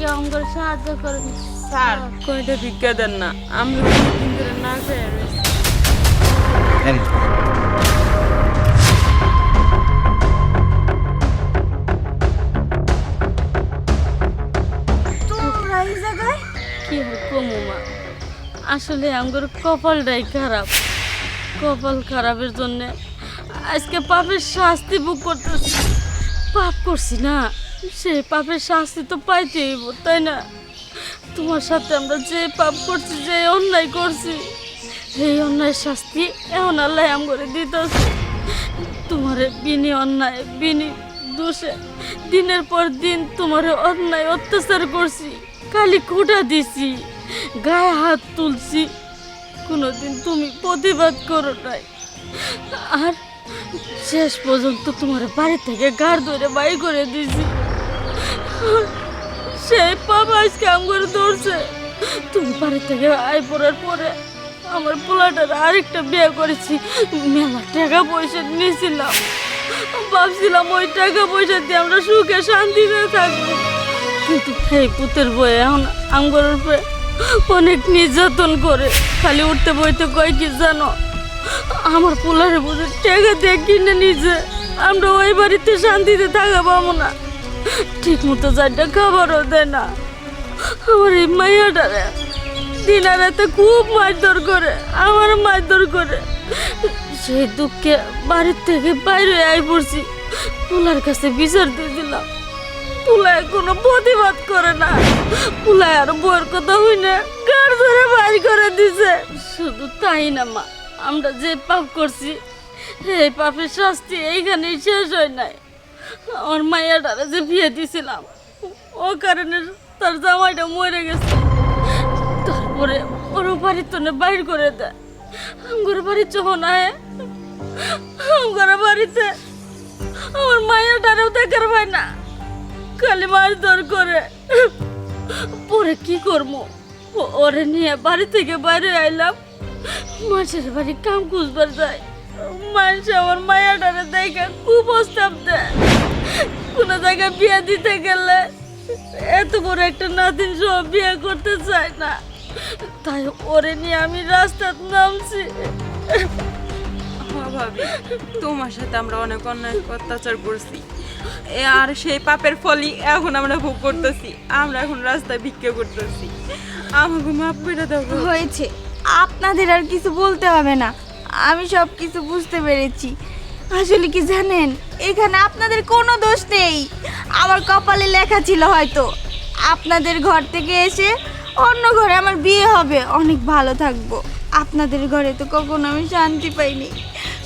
কেউ আমাকে সাহায্য করেন। স্যার। কয়টা ভিক্ষা দেন না। আমরা দিন ধরে না খেয়ে রয়েছি। তোমরা এই জায়গায়? কি কমু মা আসলে আমার কপালটাই খারাপ। কপাল খারাপের জন্য আজকে পাপের শাস্তি ভোগ করতেছি। পাপ করছি না। সে পাপের শাস্তি তো পাইতেই তাই না? তোমার সাথে আমরা যে পাপ করছি, যে অন্যায় করছি এই অন্যায় শাস্তি এমন আল্লাহ আম করে দিতেছে। তোমারে বিনি অন্যায়, বিনি দোষে দিনের পর দিন তোমার অন্যায় অত্যাচার করছি, খালি খোটা দিছি, গায়ে হাত তুলছি। কোনোদিন তুমি প্রতিবাদ করো নাই। আর শেষ পর্যন্ত তোমার বাড়ি থেকে গাড় ধরে বাই করে দিছি। সেই পাপা আজকে আম করে ধরছে। তুমি বাড়ি থেকে আয় পড়ার পরে আমার পোলাটার আরেকটা বিয়ে করেছি। মেলা টাকা পয়সা নিয়েছিলাম। ভাবছিলাম ওই টাকা পয়সা দিয়ে আমরা সুখে শান্তিতে থাকব। কিন্তু এই পুতের বয়ে এখন আমগর উপরে অনেক নির্যাতন করে। খালি উঠতে বইতে কয় কি জানো? আমার পোলারে বুঝে টাকা দিয়ে কিনে নিজে আমরা ওই বাড়িতে শান্তিতে থাকা পাবো না। ঠিক মতো চারটা খাবারও দেয় না। আমার এই মাইয়াটারে দিনা রাতে খুব মারধর করে, আমার মারধর করে। সেই দুঃখে বাড়ির থেকে বাইরে আই পড়ছি। পুলার কাছে বিচার দিয়ে দিলাম। পুলায় কোনো প্রতিবাদ করে না। পুলায় আর বউয়ের কথা হই না গাড় ধরে বাইর করে দিছে। শুধু তাই না মা, আমরা যে পাপ করছি, এই পাপের শাস্তি এইখানেই শেষ হয় নাই। আমার মাইয়াটারে যে বিয়ে দিয়েছিলাম ও কারণে তার জামাইটা মরে গেছে। তারপরে ওর বাড়ির তো বাইর করে দেয়। আমার বাড়ি যখন আয় আমার বাড়িতে আমার মায়ের ডানেও দেখার পায় না। খালি মাছ দর করে। পরে কি করব? ওরে নিয়ে বাড়ি থেকে বাইরে আইলাম। মাছের বাড়ি কাম খুঁজবার যায়। মানুষ আমার ডানে দেখে খুব প্রস্তাব দেয়। কোনো জায়গায় বিয়ে দিতে গেলে এত বড় একটা নাতিন সহ বিয়ে করতে চায় না। তাই ওরে নিয়ে আমি রাস্তায় নামছি। হ্যাঁ ভাবি তোমার সাথে আমরা অনেক অন্যায় অত্যাচার করছি। এ আর সেই পাপের ফলই এখন আমরা ভোগ করতেছি। আমরা এখন রাস্তায় ভিক্ষা করতেছি। আমাকে মাফ করে দাও গো। হয়েছে। আপনাদের আর কিছু বলতে হবে না। আমি সব কিছু বুঝতে পেরেছি। আসলে কি জানেন? এখানে আপনাদের কোনো দোষ নেই। আমার কপালে লেখা ছিল হয়তো। আপনাদের ঘর থেকে এসে অন্য ঘরে আমার বিয়ে হবে। অনেক ভালো থাকব। আপনাদের ঘরে তো কখনো আমি শান্তি পাইনি,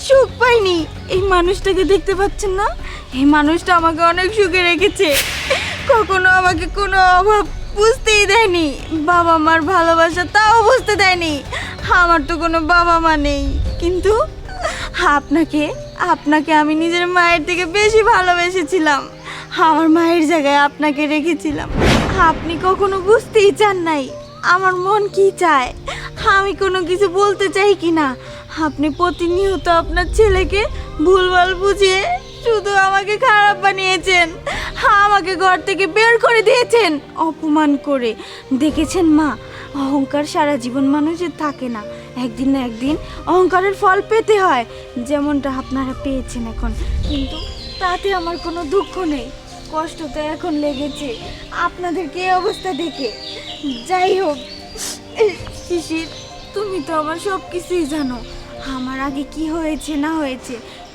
সুখ পাইনি। এই মানুষটাকে দেখতে পাচ্ছেন না? এই মানুষটা আমাকে অনেক সুখে রেখেছে। কখনো আমাকে কোনো অভাব বুঝতেই দেয়নি। বাবা মার ভালোবাসা তাও বুঝতে দেয়নি। আমার তো কোনো বাবা মা নেই। কিন্তু আপনাকে আপনাকে আমি নিজের মায়ের থেকে বেশি ভালোবেসেছিলাম। আমার মায়ের জায়গায় আপনাকে রেখেছিলাম। আপনি কখনো বুঝতেই চান নাই আমার মন কি চায়। আমি কোনো কিছু বলতে চাই কি না আপনি প্রতিনিয়ত আপনার ছেলেকে ভুলভাল বুঝিয়ে শুধু আমাকে খারাপ বানিয়েছেন। আমাকে ঘর থেকে বের করে দিয়েছেন। অপমান করে দেখেছেন মা অহংকার সারা জীবন মানুষের থাকে না। একদিন না একদিন অহংকারের ফল পেতে হয়। যেমনটা আপনারা পেয়েছেন এখন। কিন্তু তাতে আমার কোনো দুঃখ নেই। কষ্ট তো এখন লেগেছে। আপনাদেরকে এই অবস্থা দেখে? যাই হোক শিশির তুমি তো আমার সব কিছুই জানো। আমার আগে কি হয়েছে, না হয়েছে?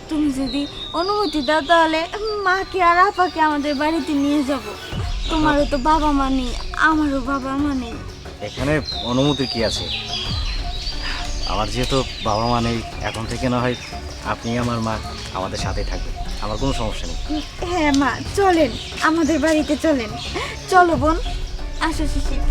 তুমি যদি অনুমতি দাও তাহলে মাকে আর আপাকে আমাদের বাড়িতে নিয়ে যাব। তোমারও তো বাবা মা নেই, আমারও বাবা মা নেই। এখানে অনুমতি কি আছে? আমার যেহেতু বাবা মা নেই, এখন থেকে না হয় আপনি আমার মা আমাদের সাথে থাকবেন। আমার কোনো সমস্যা নেই। হ্যাঁ মা, চলেন, আমাদের বাড়িতে চলেন। চলো বোন, আসো শিশির